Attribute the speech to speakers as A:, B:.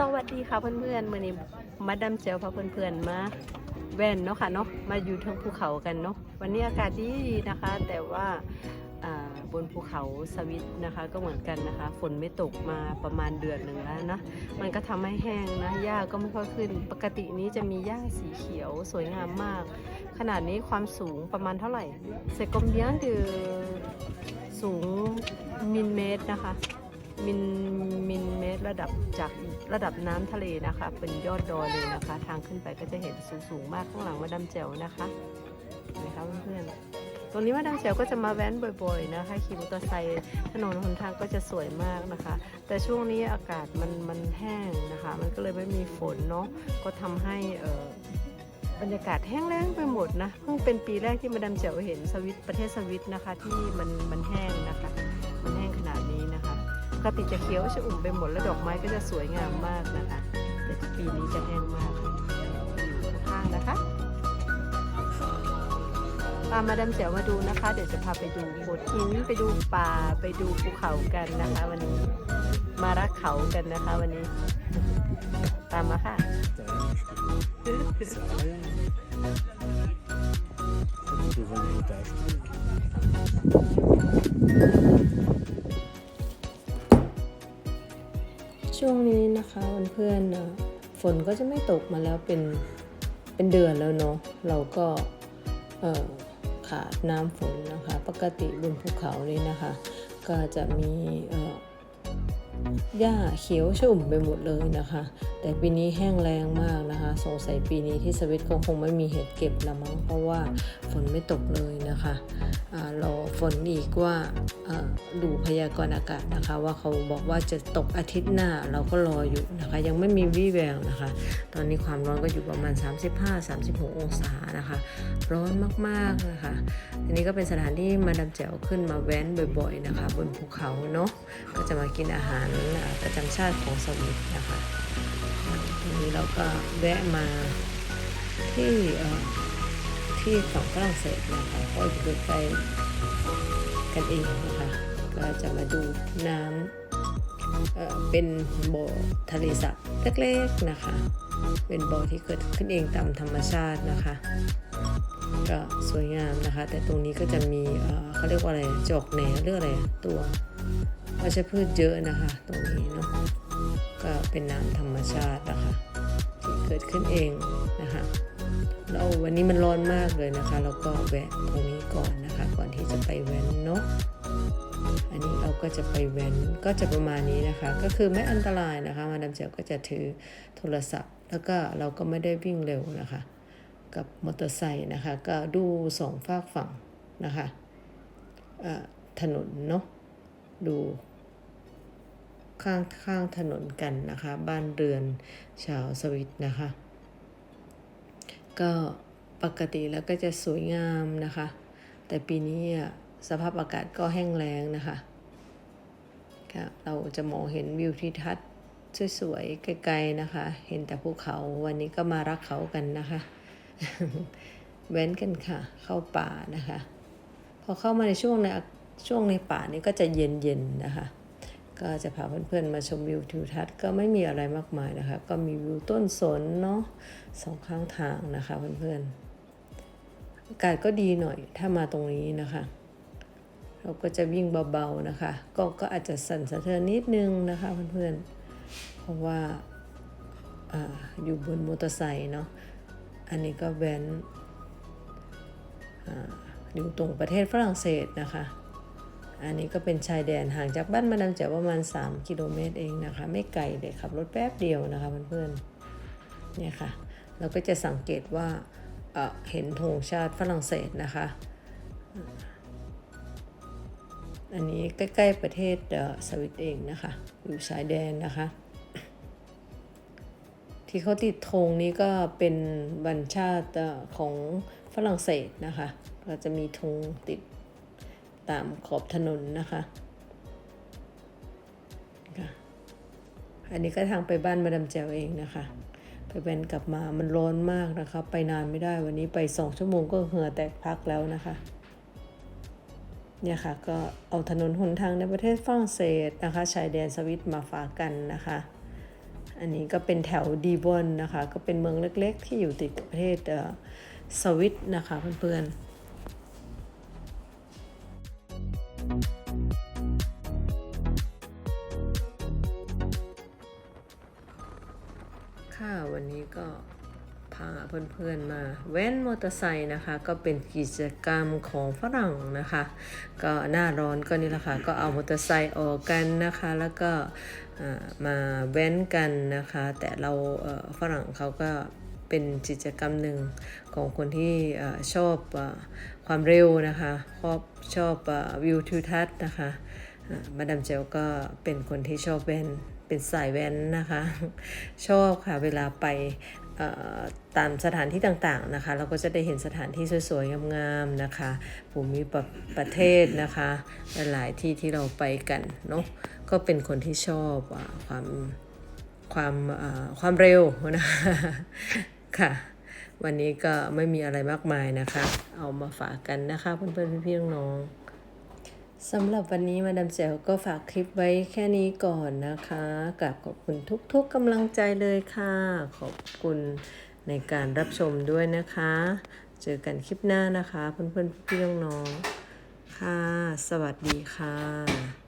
A: สวัสดีค่ะเพื่อนๆมื่อนี้มาดามเจลพาเพื่อนๆมาแว่นเนาะค่ะเนาะมาอยู่ทางภูเขากันเนาะวันนี้อากาศดีนะคะ แต่ว่าบนภูเขาสวิตนะคะ ก็เหมือนกันนะคะ ฝนไม่ตกมาประมาณเดือนหนึ่งแล้วนะมันก็ทำให้แห้งนะหญ้าก็ไม่ค่อยขึ้น ปกตินี้จะมีหญ้าสีเขียวสวยงามมาก ขนาดนี้ความสูงประมาณเท่าไหร่เซกอมเบียนคือสูงมิลเมตรนะคะ มิลมิลเมตรระดับจากระดับน้ำทะเลนะคะ เป็นยอดดอยเลยนะคะ ทางขึ้นไปก็จะเห็นสูงสูงๆมากข้างหลังมาดามแจ๋วนะคะเห็นไหมคะเพื่อนๆตรงนี้มาดามแจ๋วก็จะมาแว้นบ่อย ๆ นะคะขี่มอเตอร์ไซค์ถนนหนทางก็จะสวยมากนะคะ แต่ช่วงนี้อากาศมันมันแห้งนะคะ มันก็เลยไม่มีฝนเนาะก็ทำให้เออบรรยากาศแห้งแล้งไปหมดนะเพิ่งเป็นปีแรกที่มาดามแจ๋วเห็นสวิตประเทศสวิตนะคะที่มันมันแห้งนะคะมันแห้ง กติจะเขียวจะอุ่มไปหมดแล้วดอกไม้ก็จะสวยงามมากนะคะแต่ปีนี้จะแห้งมากอยู่ข้างๆนะคะตามมาดามแจ๋วมาดูนะคะ เดี๋ยวจะพาไปดูโขดหินไปดูป่าไปดูภูเขากันนะคะ วันนี้มารักเขากันนะคะ วันนี้ ตามมาค่ะ ช่วงนี้นะคะเพื่อนๆนะฝนก็จะไม่ตกมาแล้วเป็นเป็นเดือนแล้วเนาะเราก็เออขาดน้ำฝนนะคะ ปกติบนภูเขานี่นะคะ ก็จะมีเออ หญ้าเขียวชุ่มไปหมดเลยนะคะ แต่ปีนี้แห้งแรงมากนะคะ สงสัยปีนี้ที่สวิตก็คงไม่มีเห็ดเก็บละมั้งเพราะว่าฝนไม่ตกเลยนะคะรอฝนอีกว่าดูพยากรณ์อากาศนะคะ ว่าเขาบอกว่าจะตกอาทิตย์หน้าเราก็รออยู่นะคะ ยังไม่มีวี่แววนะคะ ตอนนี้ความร้อนก็อยู่ประมาณ 35-36 องศานะคะ ร้อนมากๆนะคะอันนี้ก็เป็นสถานที่มาดามแจ๋วขึ้นมาแว้นบ่อยๆนะคะ บนภูเขาเนาะก็จะมากินอาหารประจำชาติของสวิตนะคะทีนี้เราก็แวะมาที่ที่ฝั่งฝรั่งเศสนะคะก็อยู่ใกล้กันเองนะคะก็จะมาดูน้ำเเป็นบ่อทะเลสาบเล็กๆนะคะ เป็นบ่อที่เกิดขึ้นเองตามธรรมชาตินะคะ ก็สวยงามนะคะ แต่ตรงนี้ก็จะมีเเขาเรียกว่าอะไรจอกแหนเรื่องอะไรตัว วัชพืชเยอะนะคะตรงนี้เนาะก็เป็นน้ำธรรมชาตินะคะที่เกิดขึ้นเองนะคะแล้ววันนี้มันร้อนมากเลยนะคะ เราก็แวะตรงนี้ก่อนนะคะ ก่อนที่จะไปแว้นเนาะอันนี้เราก็จะไปแว้นก็จะประมาณนี้นะคะ ก็คือไม่อันตรายนะคะ มาดามเจียวก็จะถือโทรศัพท์ แล้วก็เราก็ไม่ได้วิ่งเร็วนะคะ กับมอเตอร์ไซค์นะคะ ก็ดูสองฝากฝั่งนะคะถนนเนาะ ดูข้างข้างถนนกันนะคะ บ้านเรือนชาวสวิตนะคะ ก็ปกติแล้วก็จะสวยงามนะคะ แต่ปีนี้อะสภาพอากาศก็แห้งแล้งนะคะก็เราจะมองเห็นวิวทิวทัศน์สวยๆไกลๆนะคะ เห็นแต่ภูเขาวันนี้ก็มารักเขากันนะคะแว้นกันค่ะ เข้าป่านะคะ พอเข้ามาในช่วงใน ช่วงในป่านี้ก็จะเย็นๆนะคะ ก็จะพาเพื่อนๆมาชมวิวทิวทัศน์ก็ไม่มีอะไรมากมายนะคะ ก็มีวิวต้นสนเนาะสองข้างทางนะคะเพื่อนๆอากาศก็ดีหน่อยถ้ามาตรงนี้นะคะ เราก็จะวิ่งเบาๆนะคะ ก็ก็อาจจะสั่นสะเทือนนิดนึงนะคะเพื่อนๆเพราะว่าออยู่บนมอเตอร์ไซค์เนาะอันนี้ก็แวนอ,อยู่ตรงประเทศฝรั่งเศสนะคะ อันนี้ก็เป็นชายแดนห่างจากบ้านมาดามแจ๋วประมาณ 3 กิโลเมตรเองนะคะ ไม่ไกลเลยขับรถแป๊บเดียวนะคะเพื่อนๆเนี่ยค่ะ เราก็จะสังเกตว่าเเห็นธงชาติฝรั่งเศสนะคะ อันนี้ใกล้ๆประเทศสวิตเองนะคะ อยู่ชายแดนนะคะ ที่เขาติดธงนี้ก็เป็นบัญชาติของฝรั่งเศสนะคะ ก็จะมีธงติด ตามขอบถนนนะคะอันนี้ก็ทางไปบ้านมาดามแจวเองนะคะ ไปแวนกลับมามันร้อนมากนะคะ ไปนานไม่ได้วันนี้ไปสองชั่วโมงก็เหงื่อแตกพักแล้วนะคะ เนี่ยค่ะก็เอาถนนหนทางในประเทศฝรั่งเศสนะคะ ชายแดนสวิตมาฝากกันนะคะ อันนี้ก็เป็นแถวดีบอนนะคะ ก็เป็นเมืองเล็กๆ ที่อยู่ติดกับประเทศเสวิตนะคะเพื่อนๆ ค่ะ วันนี้ก็พาเพื่อนๆมาแว้นมอเตอร์ไซค์นะคะ ก็เป็นกิจกรรมของฝรั่งนะคะ ก็หน้าร้อนก็นี่แหละค่ะ ก็เอามอเตอร์ไซค์ออกกันนะคะ แล้วก็มาแว้นกันนะคะ แต่เราฝรั่งเขาก็เป็นกิจกรรมหนึ่งของคนที่อชอบอความเร็วนะคะชอบชอบวิวทิวทัศน์นะคะมาดามเจลก็เป็นคนที่ชอบแว้น เป็นสายแว้นนะคะ ชอบค่ะเวลาไปตามสถานที่ต่างๆนะคะ เราก็จะได้เห็นสถานที่สวยๆงามๆนะคะภูมิประประเทศนะคะหลายที่ที่เราไปกันเนาะก็เป็นคนที่ชอบความความความเร็วนะคะค่ะ วันนี้ก็ไม่มีอะไรมากมายนะคะ เอามาฝากกันนะคะเพื่อนๆพี่ๆน้องๆ สำหรับวันนี้มาดามแจ๋วก็ฝากคลิปไว้แค่นี้ก่อนนะคะกับขอบคุณทุกๆกำลังใจเลยค่ะ ขอบคุณในการรับชมด้วยนะคะ เจอกันคลิปหน้านะคะ เพื่อนๆพี่น้องๆค่ะ สวัสดีค่ะ